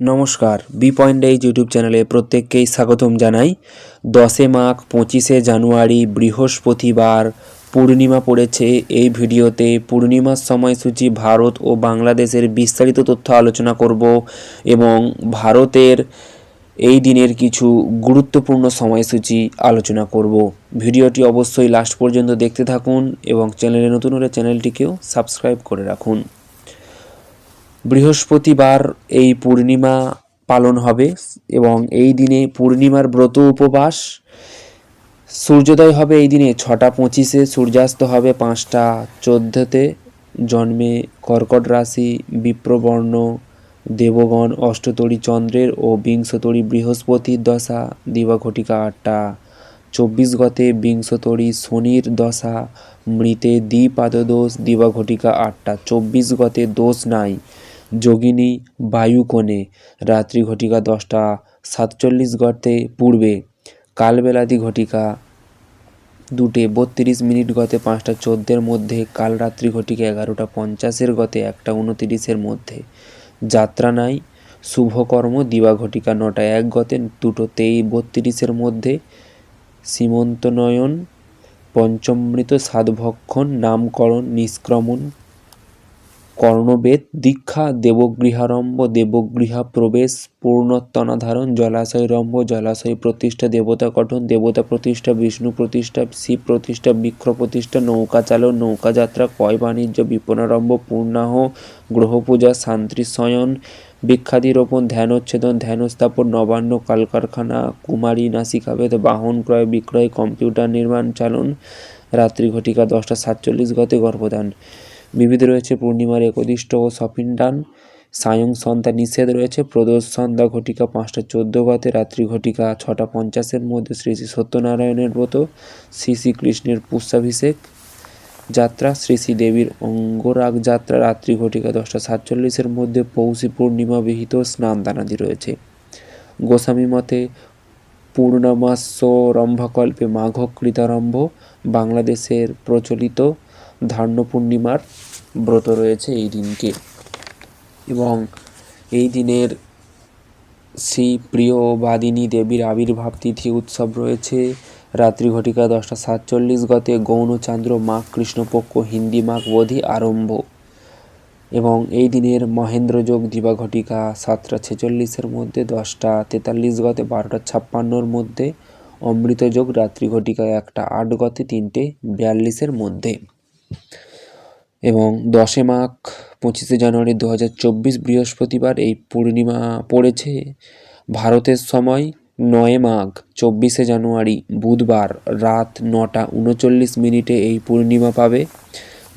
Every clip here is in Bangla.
নমস্কার বি পয়েন্ট এইচ ইউটিউব চ্যানেলে প্রত্যেককেই স্বাগতম জানাই। দশে মাঘ, পঁচিশে জানুয়ারি, বৃহস্পতিবার, পূর্ণিমা পড়েছে। এই ভিডিওতে পূর্ণিমার সময়সূচি ভারত ও বাংলাদেশের বিস্তারিত তথ্য আলোচনা করব এবং ভারতের এই দিনের কিছু গুরুত্বপূর্ণ সময়সূচি আলোচনা করব। ভিডিওটি অবশ্যই লাস্ট পর্যন্ত দেখতে থাকুন এবং চ্যানেলে নতুন হলে চ্যানেলটিকেও সাবস্ক্রাইব করে রাখুন। বৃহস্পতিবার এই পূর্ণিমা পালন হবে এবং এই দিনে পূর্ণিমার ব্রত উপবাস। সূর্যোদয় হবে এই দিনে ছটা পঁচিশে, সূর্যাস্ত হবে পাঁচটা চোদ্দোতে। জন্মে কর্কট রাশি, বিপ্রবর্ণ, দেবগণ, অষ্টতরী চন্দ্রের ও বিংশতরী বৃহস্পতির দশা, দিবাঘটিকা আটটা। চব্বিশ গতে বিংশতরী শনির দশা মৃতে দ্বিপাদদোষ দিবাঘটিকা আটটা। চব্বিশ গতে দোষ নাই। যোগিনী বায়ুকোণে রাত্রি ঘটিকা দশটা, সাতচল্লিশ গতে পূর্বে, কালবেলাদি ঘটিকা দুটে, বত্রিশ মিনিট গতে পাঁচটা চোদ্দের মধ্যে কাল রাত্রি ঘটিকা এগারোটা পঞ্চাশের গতে একটা উনতিরিশের মধ্যে। যাত্রা নাই, শুভকর্ম দিবা ঘটিকা নটা এক গতে দুটো তেই বত্রিশের মধ্যে সীমন্তনয়ন, পঞ্চমৃত সাতভক্ষণ নামকরণ, নিষ্ক্রমণ, কর্ণবেদ, দীক্ষা, দেবগৃহারম্ভ, দেবগৃহা প্রবেশ, পূর্ণত্বনাধারণ, জলাশয়রম্ভ, জলাশয় প্রতিষ্ঠা, দেবতা গঠন, দেবতা প্রতিষ্ঠা, বিষ্ণু প্রতিষ্ঠা, শিব প্রতিষ্ঠা, বৃক্ষ প্রতিষ্ঠা, নৌকা চালন, নৌকা যাত্রা কয় বাণিজ্য, বিপণারম্ভ, পূর্ণাহ গ্রহ পূজা শান্তি শয়ন বিখ্যাতি রোপণ ধ্যানোচ্ছেদন ধ্যান স্থাপন নবান্ন, কলকারখানা, কুমারী, নাসিকাভেদ, বাহন ক্রয়, বিক্রয়, কম্পিউটার নির্মাণ, চালন, রাত্রি ঘটিকা, দশটা সাতচল্লিশ গতে গর্ভদান বিবিধ রয়েছে পূর্ণিমার একদিষ্ট ও সপিন্ডান সায়ং সন্ধ্যা নিষেধ রয়েছে। প্রদোষ সন্ধ্যা ঘটিকা পাঁচটা চোদ্দ গতে, রাত্রি ঘটিকা ছটা পঞ্চাশের মধ্যে শ্রী শ্রী সত্যনারায়ণের ব্রত। শ্রী শ্রীকৃষ্ণের পুষ্পাভিষেক যাত্রা, শ্রী শ্রী দেবীর অঙ্গরাগ যাত্রা রাত্রি ঘটিকা দশটা সাতচল্লিশের মধ্যে পৌষী পূর্ণিমা বিহিত স্নান দানাদি রয়েছে। গোস্বামী মতে পূর্ণমাস্য রম্ভকল্পে মাঘকৃতারম্ভ বাংলাদেশের প্রচলিত ধান্য পূর্ণিমার ব্রত রয়েছে এই দিনকে। এবং এই দিনের শ্রী প্রিয় বাদিনী দেবীর আবির্ভাব তিথি উৎসব রয়েছে রাত্রি ঘটিকা দশটা সাতচল্লিশ গতে গৌণচান্দ্র মাঘ কৃষ্ণপক্ষ, হিন্দি মাঘ বোধি আরম্ভ। এবং এই দিনের মহেন্দ্রযোগ দিবা ঘটিকা সাতটা ছেচল্লিশের মধ্যে, দশটা তেতাল্লিশ গতে, বারোটা ছাপ্পান্নর মধ্যে অমৃতযোগ রাত্রি ঘটিকা একটা আট গতে, তিনটে বিয়াল্লিশের মধ্যে। এবং দশে মাঘ পঁচিশে জানুয়ারি দু হাজার চব্বিশ বৃহস্পতিবার এই পূর্ণিমা পড়েছে ভারতের সময়। নয় মাঘ, চব্বিশে জানুয়ারি, বুধবার রাত নটা উনচল্লিশ মিনিটে এই পূর্ণিমা পাবে।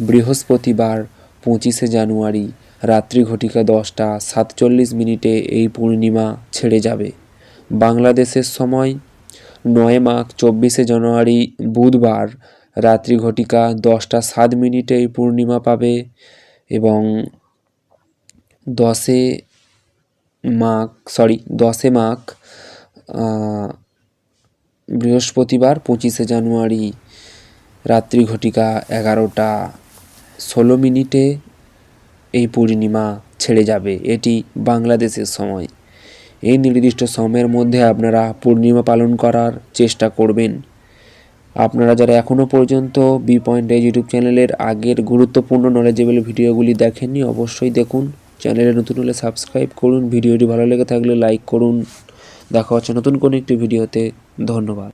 বৃহস্পতিবার পঁচিশে জানুয়ারি, রাত্রি ঘটিকা দশটা সাতচল্লিশ মিনিটে এই পূর্ণিমা ছেড়ে যাবে। বাংলাদেশের সময় নয় মাঘ, চব্বিশে জানুয়ারি, বুধবার রাত্রি ঘটিকা দশটা সাত মিনিটে এই পূর্ণিমা পাবে এবং দশে মাঘ, সরি, দশে মাঘ বৃহস্পতিবার পঁচিশে জানুয়ারি রাত্রি ঘটিকা এগারোটা ষোলো মিনিটে এই পূর্ণিমা ছেড়ে যাবে। এটি বাংলাদেশের সময়। এই নির্দিষ্ট সময়ের মধ্যে আপনারা পূর্ণিমা পালন করার চেষ্টা করবেন। আপনারা যারা এখনও পর্যন্ত বি পয়েন্ট ইউটিউব চ্যানেলের আগের গুরুত্বপূর্ণ নলেজেবল ভিডিওগুলি দেখেননি, অবশ্যই দেখুন। চ্যানেলে নতুন হলে সাবস্ক্রাইব করুন। ভিডিওটি ভালো লেগে থাকলে লাইক করুন। দেখা হচ্ছে নতুন কোনো একটি ভিডিওতে। ধন্যবাদ।